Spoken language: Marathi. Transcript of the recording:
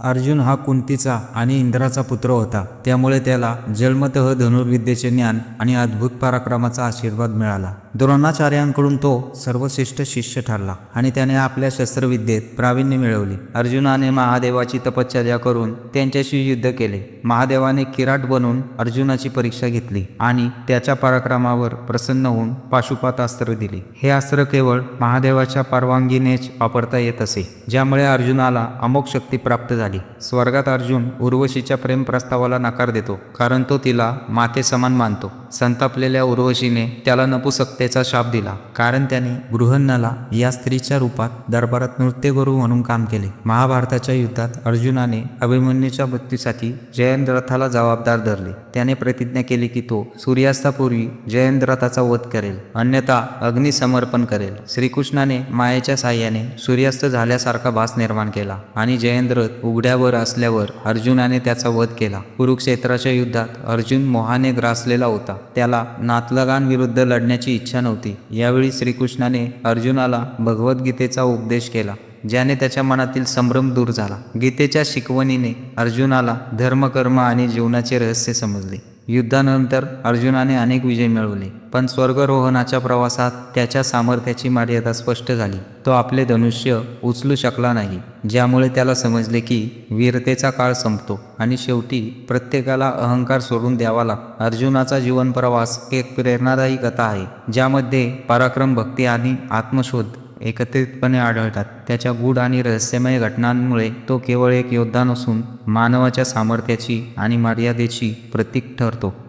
अर्जुन हा कुंतीचा आणि इंद्राचा पुत्र होता. त्यामुळे त्याला जन्मतः धनुर्विद्येचे ज्ञान आणि अद्भुत पराक्रमाचा आशीर्वाद मिळाला. द्रोणाचार्यांकडून तो सर्वश्रेष्ठ शिष्य ठरला आणि त्याने आपल्या शस्त्रविद्येत प्रावीण्य मिळवले. अर्जुनाने महादेवाची तपश्चर्या करून त्यांच्याशी युद्ध केले. महादेवाने किराट बनून अर्जुनाची परीक्षा घेतली आणि त्याच्या पराक्रमावर प्रसन्न होऊन पाशुपात अस्त्र दिले. हे अस्त्र केवळ महादेवाच्या परवानगीनेच वापरता येत असे ज्यामुळे अर्जुनाला अमोक शक्ती प्राप्त झाली. स्वर्गात अर्जुन उर्वशीच्या प्रेम प्रस्तावाला नकार देतो कारण तो तिला माते समान मानतो. संतापलेल्या उर्वशीने त्याला त्याचा शाप दिला. कारण त्याने गृहन्नाला या स्त्रीच्या रूपात दरबारात नृत्यगुरू म्हणून काम केले. महाभारताच्या युद्धात अर्जुनाने अभिमन्यूच्या मृत्यूसाठी जयंद्रथाला जबाबदार धरले. त्याने प्रतिज्ञा केली की तो सूर्यास्तापूर्वी जयंद्रथाचा वध करेल. अन्यथा अग्निसमर्पण करेल. श्रीकृष्णाने मायेच्या साह्याने सूर्यास्त झाल्यासारखा भास निर्माण केला आणि जयंद्रथ उघड्यावर असल्यावर अर्जुनाने त्याचा वध केला. कुरुक्षेत्राच्या युद्धात अर्जुन मोहाने ग्रासलेला होता. त्याला नातलगांविरुद्ध लढण्याची इच्छा नव्हती. यावेळी श्रीकृष्णाने अर्जुनाला भगवद्गीतेचा उपदेश केला. ज्याने त्याच्या मनातील संभ्रम दूर झाला. गीतेच्या शिकवणीने अर्जुनाला धर्मकर्म आणि जीवनाचे रहस्य समजले. युद्धानंतर अर्जुनाने अनेक विजय मिळवले पण स्वर्गरोहणाच्या प्रवासात त्याच्या सामर्थ्याची मर्यादा स्पष्ट झाली. तो आपले धनुष्य उचलू शकला नाही ज्यामुळे त्याला समजले की वीरतेचा काळ संपतो आणि शेवटी प्रत्येकाला अहंकार सोडून द्यावा लागतो. अर्जुनाचा जीवन प्रवास एक प्रेरणादायी कथा आहे ज्यामध्ये पराक्रम भक्ती आणि आत्मशोध एकत्रितपणे आढळतात. त्याच्या गूढ आणि रहस्यमय घटनांमुळे तो केवळ एक योद्धा नसून मानवाच्या सामर्थ्याची आणि मर्यादेची प्रतीक ठरतो.